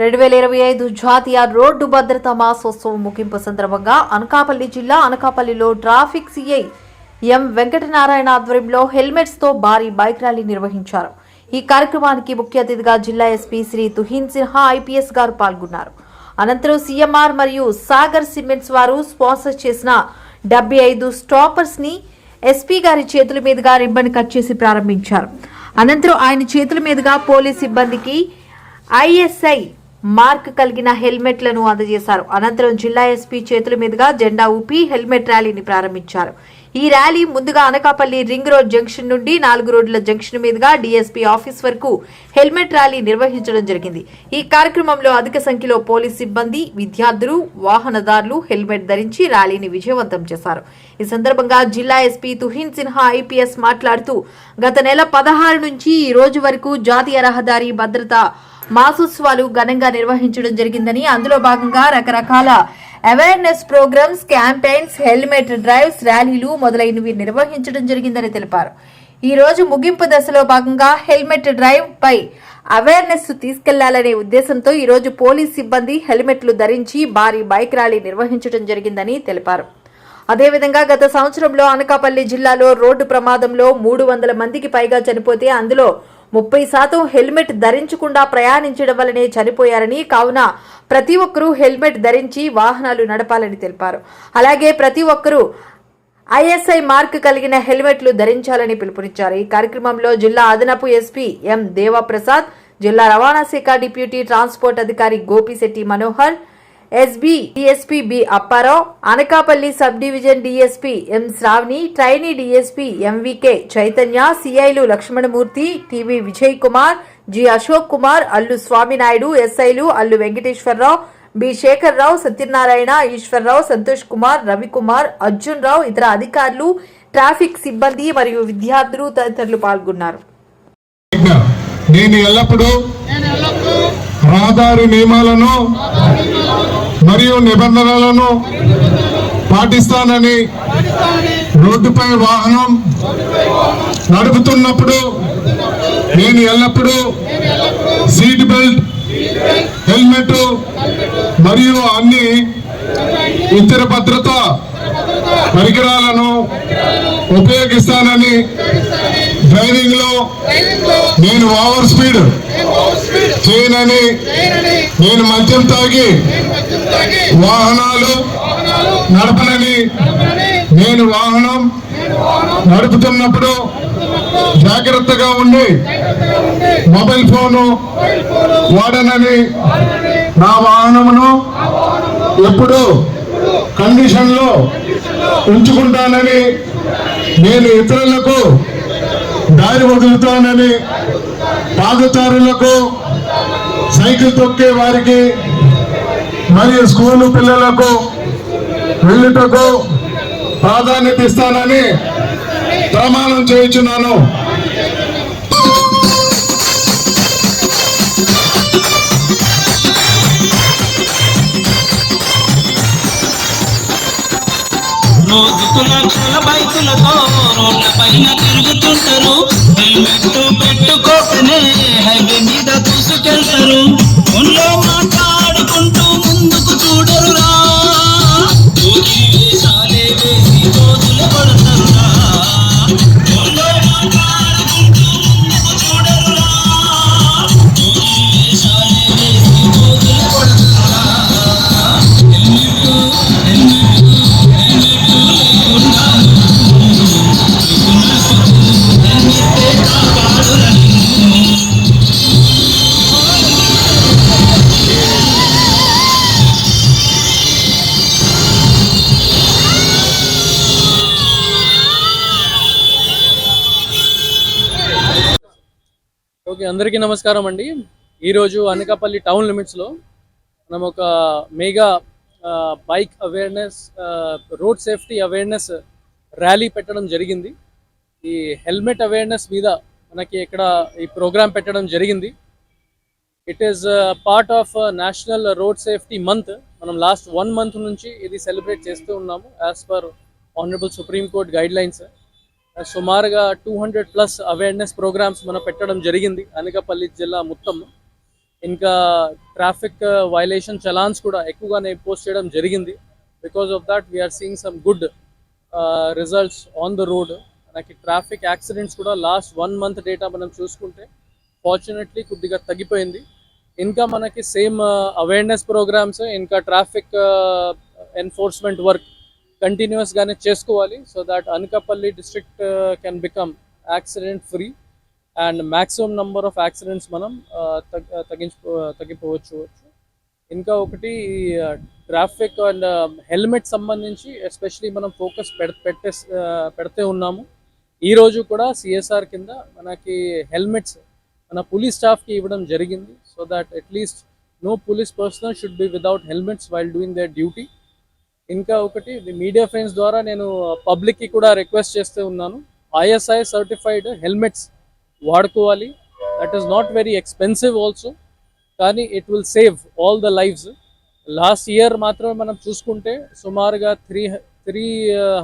రెండు వేల ఇరవై ఐదు జాతీయ రోడ్డు భద్రతా మాసోత్సవం ముగింపు సందర్భంగా అనకాపల్లి జిల్లా అనకాపల్లిలో ట్రాఫిక్ సిఐ ఎం వెంకటనారాయణ ఆధ్వర్యంలో హెల్మెట్స్తో భారీ బైక్ ర్యాలీ నిర్వహించారు. ఈ కార్యక్రమానికి ముఖ్య అతిథిగా జిల్లా ఎస్పీ శ్రీ తుహిన్ సిన్హా ఐపీఎస్ గారు పాల్గొన్నారు. అనంతరం సీఎంఆర్ మరియు సాగర్ సిమెంట్స్ వారు స్పాన్సర్ చేసిన డెబ్బై ఐదు స్టాపర్స్ని ఎస్పీ గారి చేతుల మీదుగా రిబ్బన్ కట్ చేసి ప్రారంభించారు. అనంతరం ఆయన చేతుల మీదుగా పోలీస్ సిబ్బందికి ఐఎస్ఐ మార్క్ కలిగిన హెల్మెట్లను అందజేశారు. అనంతరం జిల్లా ఎస్పీ చేతుల మీదుగా జెండా ఊపి హెల్మెట్ ర్యాలీని ప్రారంభించారు. ఈ ర్యాలీ ముందుగా అనకాపల్లి రింగ్ రోడ్ జంక్షన్ నుండి నాలుగు రోడ్ల జంక్షన్ మీదుగా డీఎస్పీ ఆఫీస్ వరకు హెల్మెట్ ర్యాలీ నిర్వహించడం జరిగింది. ఈ కార్యక్రమంలో అధిక సంఖ్యలో పోలీస్ సిబ్బంది విద్యార్థులు వాహనదారులు హెల్మెట్ ధరించి ర్యాలీని విజయవంతం చేశారు. ఈ సందర్భంగా జిల్లా ఎస్పీ తుహిన్ సిన్హా ఐపీఎస్ మాట్లాడుతూ గత నెల పదహారు నుంచి ఈ రోజు వరకు జాతీయ రహదారి భద్రత మాసోత్సవాలు ఘనంగా నిర్వహించడం జరిగిందని అందులో భాగంగా రకరకాల awareness programs campaigns helmet drives ర్యాలీలు మొదలైనవి నిర్వహించడం జరిగిందని తెలిపారు. ఈ రోజు ముగింపు దశలో భాగంగా హెల్మెట్ డ్రైవ్ పై అవేర్నెస్ తీసుకెళ్ళాలనే ఉద్దేశంతో ఈరోజు పోలీస్ సిబ్బంది హెల్మెట్లు ధరించి భారీ బైక్ ర్యాలీ నిర్వహించడం జరిగిందని తెలిపారు. అదేవిధంగా గత సంవత్సరంలో అనకాపల్లి జిల్లాలో రోడ్డు ప్రమాదంలో మూడు వందల మందికి పైగా చనిపోతే అందులో ముప్పై శాతం హెల్మెట్ ధరించకుండా ప్రయాణించడం వల్లనే చనిపోయారని కావున ప్రతి ఒక్కరూ హెల్మెట్ ధరించి వాహనాలు నడపాలని తెలిపారు. అలాగే ప్రతి ఒక్కరూ ఐఎస్ఐ మార్క్ కలిగిన హెల్మెట్లు ధరించాలని పిలుపునిచ్చారు. ఈ కార్యక్రమంలో జిల్లా అదనపు ఎస్పీ ఎం దేవప్రసాద్ జిల్లా రవాణా శాఖ డిప్యూటీ ట్రాన్స్పోర్ట్ అధికారి Gopishetti Manohar SB DSP B Apparao Anakapalli sub division DSP M Sravani trainee DSP MVK Chaitanya సిఐలు Lakshmanamurthy TV Vijay Kumar G Ashok Kumar Allu Swaminaidu ఎస్ఐలు అల్లు వెంకటేశ్వరరావు బి శేఖర్ రావు సత్యనారాయణ ఈశ్వరరావు సంతోష్ కుమార్ రవికుమార్ అర్జున్ రావు ఇతర అధికారులు ట్రాఫిక్ సిబ్బంది మరియు విద్యార్థులు తదితరులు పాల్గొన్నారు. నేను ఎల్లప్పుడూ రహదారి నియమాలను మరియు నిబంధనలను పాటిస్తానని రోడ్డుపై వాహనం నడుపుతున్నప్పుడు నేను ఎల్లప్పుడూ సీట్ బెల్ట్ హెల్మెట్ మరియు అన్ని ఇతర భద్రత పరికరాలను ఉపయోగిస్తానని డ్రైవింగ్లో నేను ఓవర్ స్పీడ్. చేయనని నేను మద్యం తాగి వాహనాలు నడపనని నేను వాహనం నడుపుతున్నప్పుడు జాగ్రత్తగా ఉండి మొబైల్ ఫోను వాడనని నా వాహనమును ఎప్పుడు కండిషన్లో ఉంచుకుంటానని నేను ఇతరులకు దారి వదులుతానని పాదచారులకు సైకిల్ తొక్కే వారికి మరియు స్కూలు పిల్లలకు వెళ్ళుటకు ప్రాధాన్యత ఇస్తానని ప్రమాణం చేయించున్నాను. రోజుకు లక్షల బైకులతో రోడ్ల పైన తిరుగుతుంటారు. హెల్మెట్ పెట్టుకోకనే హైవే మీద తీసుకెళ్తారు ఓకే అందరికీ నమస్కారం అండి. ఈరోజు అనకాపల్లి టౌన్ లిమిట్స్లో మనం ఒక మెగా ఆ, bike awareness road safety awareness rally పెట్టడం జరిగింది. ఈ హెల్మెట్ అవేర్నెస్ మీద మనకి ఇక్కడ ఈ ప్రోగ్రామ్ పెట్టడం జరిగింది. It is part of national road safety month మనం లాస్ట్ వన్ మంత్ నుంచి ఇది సెలబ్రేట్ చేస్తూ ఉన్నాము as per honourable supreme court guidelines సుమారుగా two hundred plus awareness programs మనం పెట్టడం జరిగింది. అనకాపల్లి జిల్లా మొత్తం. ఇంకా ట్రాఫిక్ వైలేషన్ చలాన్స్ కూడా ఎక్కువగానే పోస్ట్ చేయడం జరిగింది. Because of that we're seeing some good results on the road మనకి ట్రాఫిక్ యాక్సిడెంట్స్ కూడా లాస్ట్ వన్ మంత్ డేటా మనం చూసుకుంటే ఫార్చునేట్లీ కొద్దిగా తగ్గిపోయింది. ఇంకా మనకి సేమ్ అవేర్నెస్ ప్రోగ్రామ్స్ ఇంకా ట్రాఫిక్ ఎన్ఫోర్స్మెంట్ వర్క్ కంటిన్యూస్గానే చేసుకోవాలి. So that Anakapalli district can become accident free and maximum number of accidents మనం uh, uh తగ్గించుకో uh, తగ్గిపోవచ్చు. ఇంకా ఒకటి uh, traffic and um, helmet సంబంధించి ఎస్పెషలీ మనం ఫోకస్ పెడ పెట్టే పెడితే ఉన్నాము. ఈ రోజు కూడా సిఎస్ఆర్ కింద మనకి హెల్మెట్స్ మన పోలీస్ స్టాఫ్కి ఇవ్వడం జరిగింది. So that atleast no police personnel should be without helmets while doing their duty ఇంకా ఒకటి మీడియా ఫ్రెండ్స్ ద్వారా నేను పబ్లిక్కి కూడా రిక్వెస్ట్ చేస్తూ ఉన్నాను. ఐఎస్ఐ సర్టిఫైడ్ హెల్మెట్స్ వాడుకోవాలి. That is not very expensive also కానీ it will save all the lives last year మాత్రమే మనం చూసుకుంటే సుమారుగా three three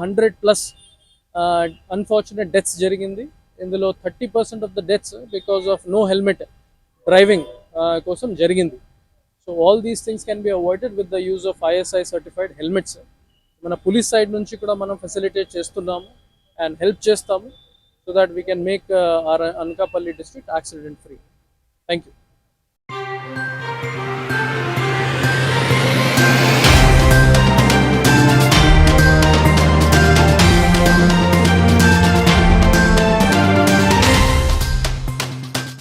hundred plus unfortunate deaths జరిగింది. ఇందులో thirty percent of the deaths because of no helmet driving కోసం జరిగింది. So all these things can be avoided with the use of ISI certified helmets మన police side నుంచి కూడా మనం facilitate చేస్తున్నాము and help చేస్తాము so that we can make our Anakapalli district accident free thank you